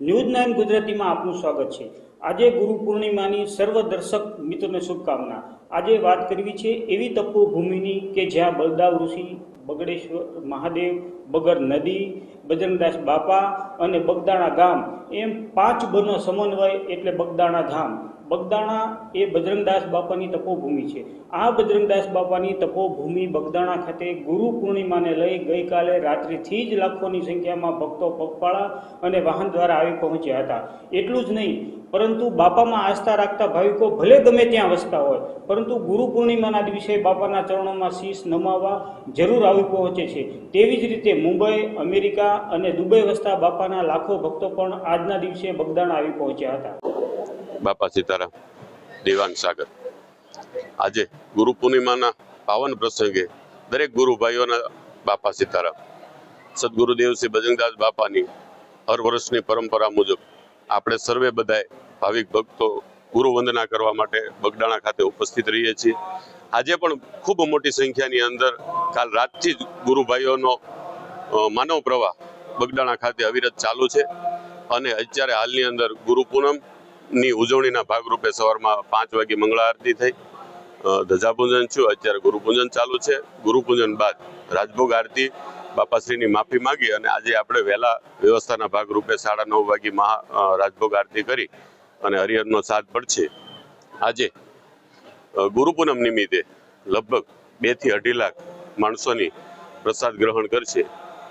News nine ગુજરાતીમાં આપનું સ્વાગત છે. આજે ગુરુ પૂર્ણિમાની સર્વ દર્શક મિત્રોને શુભકામના. આજે વાત કરવી છે એવી તપોભૂમિની કે જ્યાં બલદાવ ઋષિ, બગડેશ્વર, મહાદેવ, બગર નદી, બજરંગદાસ બાપા અને બગદાણા ગામ એમ પાંચ બનો સમન્વય એટલે બગદાણા ધામ. બગદાણા એ બજરંગદાસ બાપાની તપોભૂમિ છે. આ બજરંગદાસ બાપાની તપોભૂમિ બગદાણા ખાતે ગુરુ પૂર્ણિમાને લઈ ગઈકાલે રાત્રિથી જ લાખોની સંખ્યામાં ભક્તો પગપાળા અને વાહન દ્વારા આવી પહોંચ્યા હતા. એટલું જ નહીં, પરંતુ બાપામાં આસ્થા રાખતા ભાવિકો ભલે ગમે ત્યાં વસતા હોય, પરંતુ ગુરુ પૂર્ણિમાના દિવસે બાપાના ચરણોમાં શીશ નમાવવા જરૂર આવી પહોંચે છે. તેવી જ રીતે મુંબઈ, અમેરિકા અને દુબઈ વસતા બાપાના લાખો ભક્તો પણ આજના દિવસે બગદાણા આવી પહોંચ્યા હતા. બાપા સીતારામ, દેવાંગ સાગર. આજે ગુરુ પૂર્ણિમાના પાવન પ્રસંગે દરેક ગુરુ ભાઈઓના બાપા સીતારામ, સદગુરુદેવ શ્રી બજરંગદાસ બાપાની હર વર્ષની પરંપરા મુજબ આપણે સર્વે બધાએ ભાવિક ભક્તો ગુરુવંદના કરવા માટે બગડાણા ખાતે ઉપસ્થિત રહીએ છીએ. આજે પણ ખૂબ મોટી સંખ્યાની અંદર કાલ રાતથી જ ગુરુભાઈઓનો માનવ પ્રવાહ બગડાણા ખાતે અવિરત ચાલુ છે અને અત્યારે હાલની અંદર ગુરુ પૂનમની ઉજવણીના ભાગરૂપે સવારમાં પાંચ વાગે મંગળા આરતી થઈ. ધજાપૂજન છું અત્યારે ગુરુપૂજન ચાલુ છે. ગુરુપૂજન બાદ રાજભોગ આરતી બાપાશ્રીની માફી માંગી અને આજે આપણે વહેલા વ્યવસ્થાના ભાગરૂપે સાડા નવ વાગે મહા રાજભોગ આરતી કરી અને હરિહરનો સાથ પડશે આજે ગુરુપૂનમ નિમિત્તે લગભગ બેથી અઢી લાખ માણસોની પ્રસાદ ગ્રહણ કરશે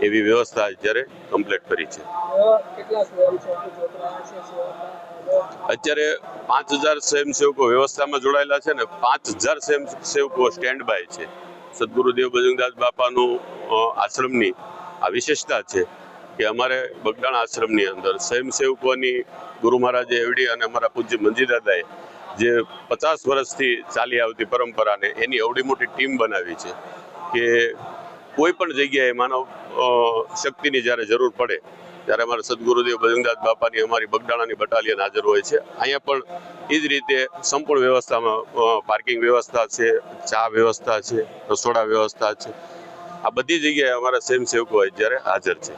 એવી વ્યવસ્થા અત્યારે કમ્પ્લીટ કરી છે. અત્યારે પાંચ હજાર સ્વયંસેવકો વ્યવસ્થામાં જોડાયેલા છે ને પાંચ હજાર સ્વયંસેવકો સ્ટેન્ડ બાય છે. સદગુરુદેવ બજરંગદાસ બાપાનું આશ્રમની આ વિશેષતા છે કે અમારે બગડાણા આશ્રમની અંદર સ્વયંસેવકોની ગુરુ મહારાજે એવડી અને અમારા પૂજ્ય મંજી દાદાએ જે પચાસ વર્ષથી ચાલી આવતી પરંપરાને એની એવડી મોટી ટીમ બનાવી છે કે કોઈ પણ જગ્યાએ માનવ શક્તિની જ્યારે જરૂર પડે ત્યારે અમારા સદગુરુદેવ ભજનદાસ બાપાની અમારી બગડાણાની બટાલિયન હાજર હોય છે. અહીંયા પણ એ જ રીતે સંપૂર્ણ વ્યવસ્થામાં પાર્કિંગ વ્યવસ્થા છે, ચા વ્યવસ્થા છે, રસોડા વ્યવસ્થા છે. આ બધી જગ્યાએ અમારા સ્વયંસેવકો અત્યારે હાજર છે.